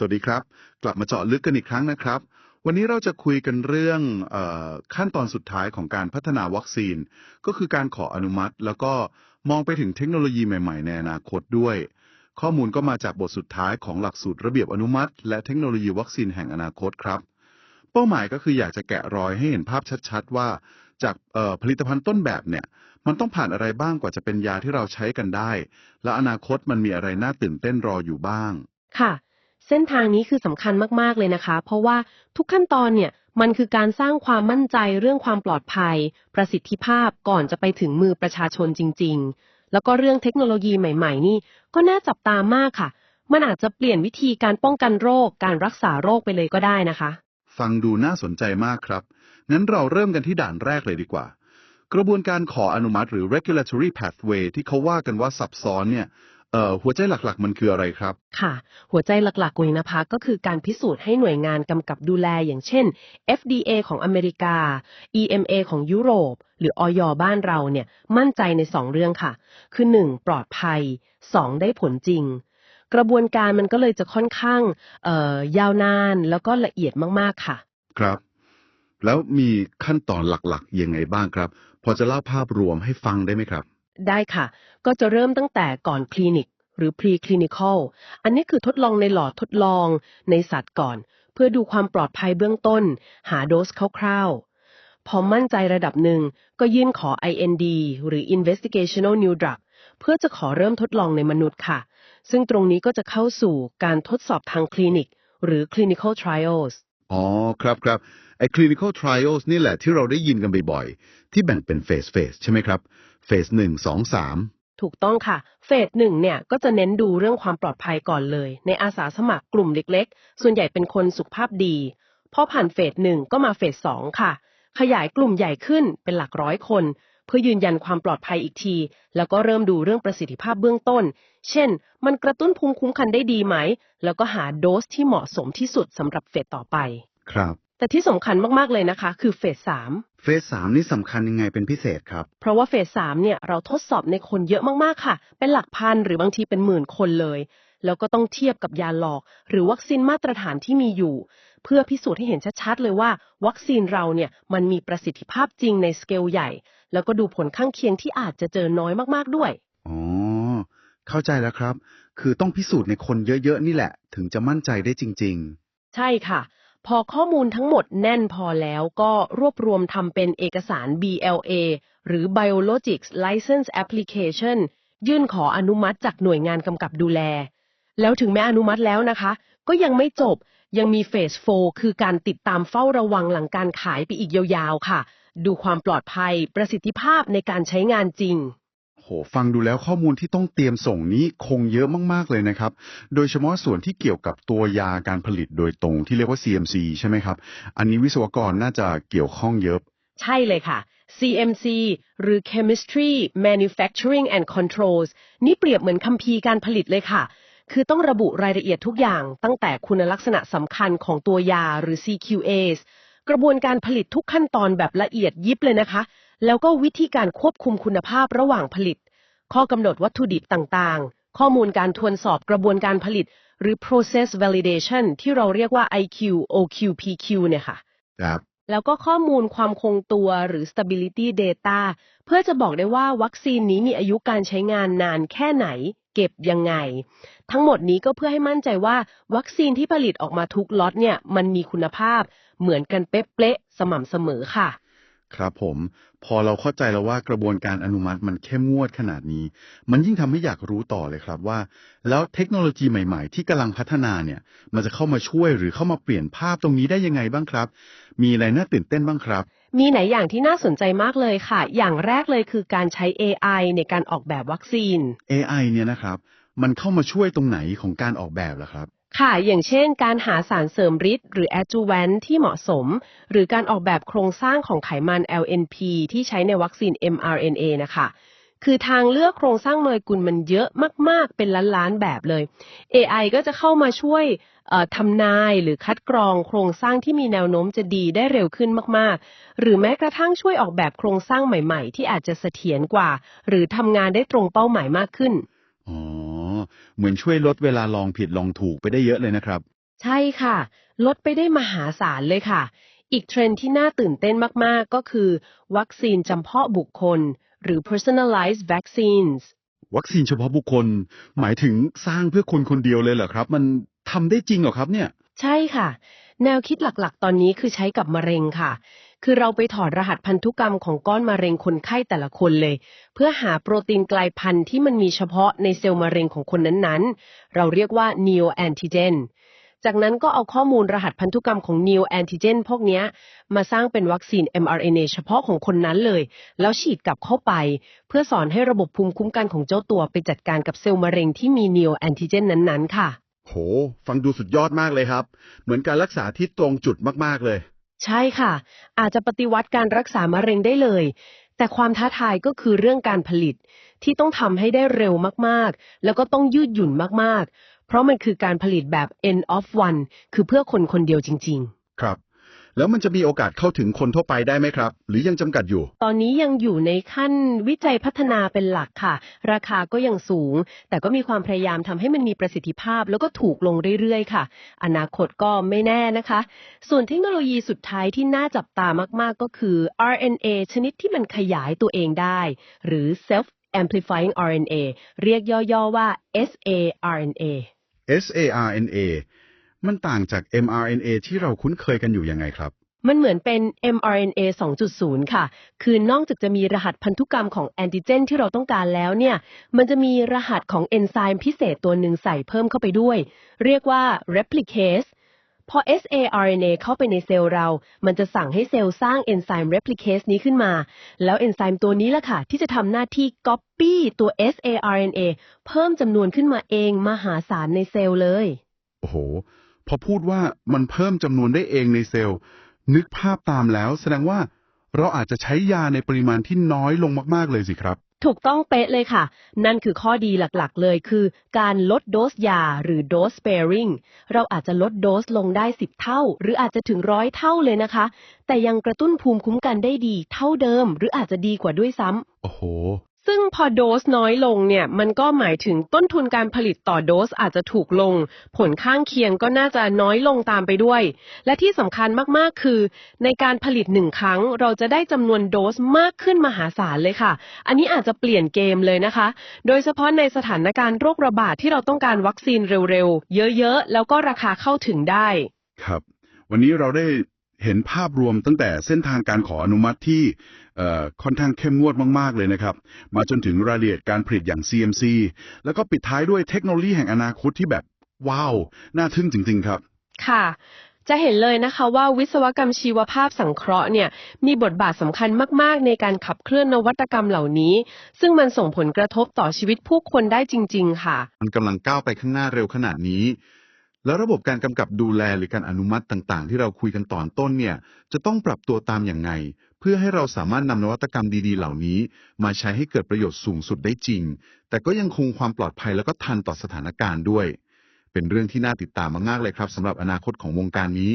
สวัสดีครับ กลับมาเจาะลึกกันอีกครั้งนะครับ วันนี้เราจะคุยกันเรื่องออขั้นตอนสุดท้ายของการพัฒนาวัคซีน ก็คือการขออนุมัติ แล้วก็มองไปถึงเทคโนโลยีใหม่ๆ ในอนาคตด้วย ข้อมูลก็มาจากบทสุดท้ายของหลักสูตรระเบียบอนุมัติ และเทคโนโลยีวัคซีนแห่งอนาคตครับ เป้าหมายก็คืออยากจะแกะรอยให้เห็นภาพชัดๆ ว่าจากผลิตภัณฑ์ต้นแบบเนี่ย มันต้องผ่านอะไรบ้างกว่าจะเป็นยาที่เราใช้กันได้ และอนาคตมันมีอะไรน่าตื่นเต้นรออยู่บ้าง ค่ะ เส้นทางนี้คือสำคัญมากๆเลยนะคะ เพราะว่าทุกขั้นตอนเนี่ยมันคือการสร้างความมั่นใจเรื่องความปลอดภัย ประสิทธิภาพก่อนจะไปถึงมือประชาชนจริง ๆ แล้วก็เรื่องเทคโนโลยีใหม่ ๆ นี่ ก็น่าจับตามากค่ะ มันอาจจะเปลี่ยนวิธีการป้องกันโรค การรักษาโรคไปเลยก็ได้นะคะ ฟังดูน่าสนใจมากครับ งั้นเราเริ่มกันที่ด่านแรกเลยดีกว่า กระบวนการขออนุมัติหรือ regulatory pathway ที่เขาว่ากันว่าซับซ้อนเนี่ย เอ่อหัวใจหลักๆ มันคืออะไรครับ ค่ะ หัวใจหลักๆเลยนะคะก็คือการพิสูจน์ให้หน่วยงานกำกับดูแลอย่างเช่น FDA ของอเมริกา EMA ของยุโรป หรืออยบ้านเราเนี่ยมั่นใจในสองเรื่องค่ะ คือ 1. ปลอดภัย 2. ได้ผลจริง กระบวนการมันก็เลยจะค่อนข้างเอ่อยาวนานแล้วก็ละเอียดมากๆค่ะ ครับ แล้วมีขั้นตอนหลักๆยังไงบ้างครับ พอจะเล่าภาพรวมให้ฟังได้ไหมครับ ได้ค่ะ ก็จะเริ่มตั้งแต่ก่อนคลินิกหรือ pre-clinical อันนี้คือทดลองในหลอดทดลองในสัตว์ก่อน เพื่อดูความปลอดภัยเบื้องต้น หาโดสคร่าวๆ พอมั่นใจระดับหนึ่งก็ยื่นขอ IND หรือ investigational new drug เพื่อจะขอเริ่มทดลองในมนุษย์ค่ะ ซึ่งตรงนี้ก็จะเข้าสู่การทดสอบทางคลินิก หรือ clinical trials อ๋อครับครับไอ้ clinical trials นี่แหละที่เราได้ยินกันบ่อยๆ ที่แบ่งเป็นเฟสเฟสใช่ไหมครับเฟสหนึ่งสองสามถูกต้องค่ะ เฟสหนึ่งเนี่ยก็จะเน้นดูเรื่องความปลอดภัยก่อนเลย ในอาสาสมัครกลุ่มเล็กๆ ส่วนใหญ่เป็นคนสุขภาพดีพอผ่านเฟสหนึ่งก็มาเฟสสองค่ะ ขยายกลุ่มใหญ่ขึ้นเป็นหลักร้อยคน เพื่อยืนยันความปลอดภัยอีกที แล้วก็เริ่มดูเรื่องประสิทธิภาพเบื้องต้น เช่น มันกระตุ้นภูมิคุ้มกันได้ดีไหม แล้วก็หาโดสที่เหมาะสมที่สุดสำหรับเฟสต่อไป ครับ แต่ที่สำคัญมากๆเลยนะคะ คือเฟสสามเฟสสามนี่สำคัญยังไงเป็นพิเศษครับ เพราะว่าเฟสสามเนี่ยเราทดสอบในคนเยอะมากๆค่ะ เป็นหลักพันหรือบางทีเป็นหมื่นคนเลยแล้วก็ต้องเทียบกับยาหลอก หรือวัคซีนมาตรฐานที่มีอยู่ เพื่อพิสูจน์ให้เห็นชัดๆเลยว่า วัคซีนเราเนี่ยมันมีประสิทธิภาพจริงในสเกลใหญ่ แล้วก็ดูผลข้างเคียงที่อาจจะเจอน้อยมากๆด้วย อ๋อ เข้าใจแล้วครับ คือต้องพิสูจน์ในคนเยอะๆนี่แหละ ถึงจะมั่นใจได้จริง ใช่ค่ะ พอข้อมูลทั้งหมดแน่นพอแล้วก็รวบรวมทำเป็นเอกสาร BLA หรือ Biologics License Application ยื่นขออนุมัติจากหน่วยงานกำกับดูแล แล้วถึงแม้อนุมัติแล้วนะคะ ก็ยังไม่จบ ยังมีเฟส4คือการติดตามเฝ้าระวังหลังการขายไปอีกยาวๆค่ะ ดูความปลอดภัยประสิทธิภาพในการใช้งานจริงๆโหฟังดูแล้วข้อมูลที่ต้องเตรียมส่งนี้คงเยอะมากๆเลยนะครับ โดยเฉพาะส่วนที่เกี่ยวกับตัวยาการผลิตโดยตรงที่เรียกว่า CMC ใช่ไหมครับ อันนี้วิศวกรน่าจะเกี่ยวข้องเยอะ ใช่เลยค่ะ CMC หรือ Chemistry Manufacturing and Controls นี่เปรียบเหมือนคัมภีร์การผลิตเลยค่ะ คือต้องระบุรายละเอียดทุกอย่าง ตั้งแต่คุณลักษณะสำคัญของตัวยาหรือ CQAs กระบวนการผลิตทุกขั้นตอนแบบละเอียดยิบเลยนะคะ แล้วก็วิธีการควบคุมคุณภาพระหว่างผลิต ข้อกำหนดวัตถุดิบต่างๆ ข้อมูลการทวนสอบกระบวนการผลิต หรือ process validation ที่เราเรียกว่า IQ OQ PQ เนี่ยค่ะ ครับแล้วก็ข้อมูลความคงตัวหรือ stability data เพื่อจะบอกได้ว่าวัคซีนนี้มีอายุการใช้งานนานแค่ไหน เก็บยังไง ทั้งหมดนี้ก็เพื่อให้มั่นใจว่า วัคซีนที่ผลิตออกมาทุกล็อตเนี่ยมันมีคุณภาพเหมือนกันเป๊ะๆสม่ำเสมอค่ะ ครับผม พอเราเข้าใจแล้วว่ากระบวนการอนุมัติมันเข้มงวดขนาดนี้ มันยิ่งทำให้อยากรู้ต่อเลยครับว่า แล้วเทคโนโลยีใหม่ๆ ที่กำลังพัฒนาเนี่ย มันจะเข้ามาช่วยหรือเข้ามาเปลี่ยนภาพตรงนี้ได้ยังไงบ้างครับ มีอะไรน่าตื่นเต้นบ้างครับ มีไหนอย่างที่น่าสนใจมากเลยค่ะ อย่างแรกเลยคือการใช้ AI ในการออกแบบวัคซีน AI เนี่ยนะครับ มันเข้ามาช่วยตรงไหนของการออกแบบล่ะครับ ค่ะ อย่างเช่น การหาสารเสริมฤทธิ์หรือ adjuvant ที่เหมาะสม หรือการออกแบบโครงสร้างของไขมัน LNP ที่ใช้ในวัคซีน mRNA นะคะ คือทางเลือกโครงสร้างโมเลกุลมันเยอะมาก ๆ เป็นล้านๆแบบเลย AI ก็จะเข้ามาช่วยทำนายหรือคัดกรองโครงสร้างที่มีแนวโน้มจะดีได้เร็วขึ้นมาก ๆ หรือแม้กระทั่งช่วยออกแบบโครงสร้างใหม่ ๆ ที่อาจจะเสถียรกว่า หรือทำงานได้ตรงเป้าหมายมากขึ้น อ๋อ เหมือนช่วยลดเวลาลองผิดลองถูกไปได้เยอะเลยนะครับ ใช่ค่ะ ลดไปได้มหาศาลเลยค่ะ อีกเทรนด์ที่น่าตื่นเต้นมาก ๆ ก็คือ วัคซีนจำเพาะบุคคล หรือ personalized vaccines วัคซีนเฉพาะบุคคล หมายถึงสร้างเพื่อคนคนเดียวเลยเหรอครับ มันทำได้จริงเหรอครับเนี่ย ใช่ค่ะ แนวคิดหลักๆ ตอนนี้คือใช้กับมะเร็งค่ะ คือเราไปถอดรหัสพันธุกรรมของก้อนมะเร็งคนไข้แต่ละคนเลย เพื่อหาโปรตีนกลายพันธุ์ที่มันมีเฉพาะในเซลล์มะเร็งของคนนั้นๆ เราเรียกว่า neoantigen จากนั้นก็เอาข้อมูลรหัสพันธุกรรมของ neoantigen พวกนี้มาสร้างเป็นวัคซีน mRNA เฉพาะของคนนั้นเลย แล้วฉีดกลับเข้าไป เพื่อสอนให้ระบบภูมิคุ้มกันของเจ้าตัวไปจัดการกับเซลล์มะเร็งที่มี neoantigen นั้นๆ ค่ะ โห ฟังดูสุดยอดมากเลยครับ เหมือนการรักษาที่ตรงจุดมากๆเลย ใช่ค่ะ อาจจะปฏิวัติการรักษามะเร็งได้เลย แต่ความท้าทายก็คือเรื่องการผลิตที่ต้องทำให้ได้เร็วมากๆ แล้วก็ต้องยืดหยุ่นมากๆ เพราะมันคือการผลิตแบบ end of one คือเพื่อคนคนเดียวจริง ๆ ครับ แล้วมันจะมีโอกาสเข้าถึงคนทั่วไปได้ไหมครับ หรือยังจำกัดอยู่ ตอนนี้ยังอยู่ในขั้นวิจัยพัฒนาเป็นหลักค่ะ ราคาก็ยังสูง แต่ก็มีความพยายามทำให้มันมีประสิทธิภาพ แล้วก็ถูกลงเรื่อยๆ ค่ะ อนาคตก็ไม่แน่นะคะ ส่วนเทคโนโลยีสุดท้ายที่น่าจับตามากๆ ก็คือ RNA ชนิดที่มันขยายตัวเองได้ หรือ self amplifying RNA เรียกย่อๆว่า saRNA saRNA มันต่างจาก mRNA ที่เราคุ้นเคยกันอยู่ยังไงครับ มันเหมือนเป็น mRNA 2.0 ค่ะ คือนอกจากจะมีรหัสพันธุกรรมของแอนติเจนที่เราต้องการแล้วเนี่ย มันจะมีรหัสของเอนไซม์พิเศษตัวหนึ่งใส่เพิ่มเข้าไปด้วย เรียกว่า replicase พอ saRNA เข้าไปในเซลล์เรา มันจะสั่งให้เซลล์สร้างเอนไซม์ replicase นี้ขึ้นมา แล้วเอนไซม์ตัวนี้ล่ะค่ะ ที่จะทำหน้าที่ copy ตัว saRNA เพิ่มจำนวนขึ้นมาเองมหาศาลในเซลล์เลย โอ้โห พอพูดว่ามันเพิ่มจำนวนได้เองในเซลล์ นึกภาพตามแล้ว แสดงว่าเราอาจจะใช้ยาในปริมาณที่น้อยลงมากๆเลยสิครับ ถูกต้องเป๊ะเลยค่ะ นั่นคือข้อดีหลักๆ เลยคือ การลดโดสยาหรือ dose sparing เราอาจจะลดโดสลงได้ 10 เท่า หรืออาจจะถึงร้อยเท่าเลยนะคะ แต่ยังกระตุ้นภูมิคุ้มกันได้ดีเท่าเดิม หรืออาจจะดีกว่าด้วยซ้ำโอ้โห ซึ่งพอโดสน้อยลงเนี่ย มันก็หมายถึงต้นทุนการผลิตต่อโดสอาจจะถูกลง ผลข้างเคียงก็น่าจะน้อยลงตามไปด้วย และที่สำคัญมากๆคือ ในการผลิตหนึ่งครั้ง เราจะได้จำนวนโดสมากขึ้นมหาศาลเลยค่ะ อันนี้อาจจะเปลี่ยนเกมเลยนะคะ โดยเฉพาะในสถานการณ์โรคระบาดที่เราต้องการวัคซีนเร็วๆ เยอะๆ แล้วก็ราคาเข้าถึงได้ ครับ วันนี้เราได้ เห็นภาพรวมตั้งแต่เส้นทางการขออนุมัติที่เอ่อค่อนข้างเข้มงวดมาก ๆ เลยนะครับ มาจนถึงรายละเอียดการผลิตอย่าง CMC แล้วก็ปิดท้ายด้วยเทคโนโลยีแห่งอนาคตที่แบบว้าว น่าทึ่งจริง ๆ ครับ ค่ะจะเห็นเลยนะคะว่าวิศวกรรมชีวภาพสังเคราะห์เนี่ยมีบทบาทสำคัญมาก ๆ ในการขับเคลื่อนนวัตกรรมเหล่านี้ ซึ่งมันส่งผลกระทบต่อชีวิตผู้คนได้จริง ๆ ค่ะ มันกำลังก้าวไปข้างหน้าเร็วขนาดนี้ แล้วระบบการกำกับดูแลหรือการอนุมัติต่าง ๆ ที่เราคุยกันตอนต้นเนี่ย จะต้องปรับตัวตามอย่างไง เพื่อให้เราสามารถนำนวัตกรรมดี ๆ เหล่านี้ มาใช้ให้เกิดประโยชน์สูงสุดได้จริง แต่ก็ยังคงความปลอดภัยแล้วก็ทันต่อสถานการณ์ด้วย เป็นเรื่องที่น่าติดตามมากๆเลยครับสำหรับอนาคตของวงการนี้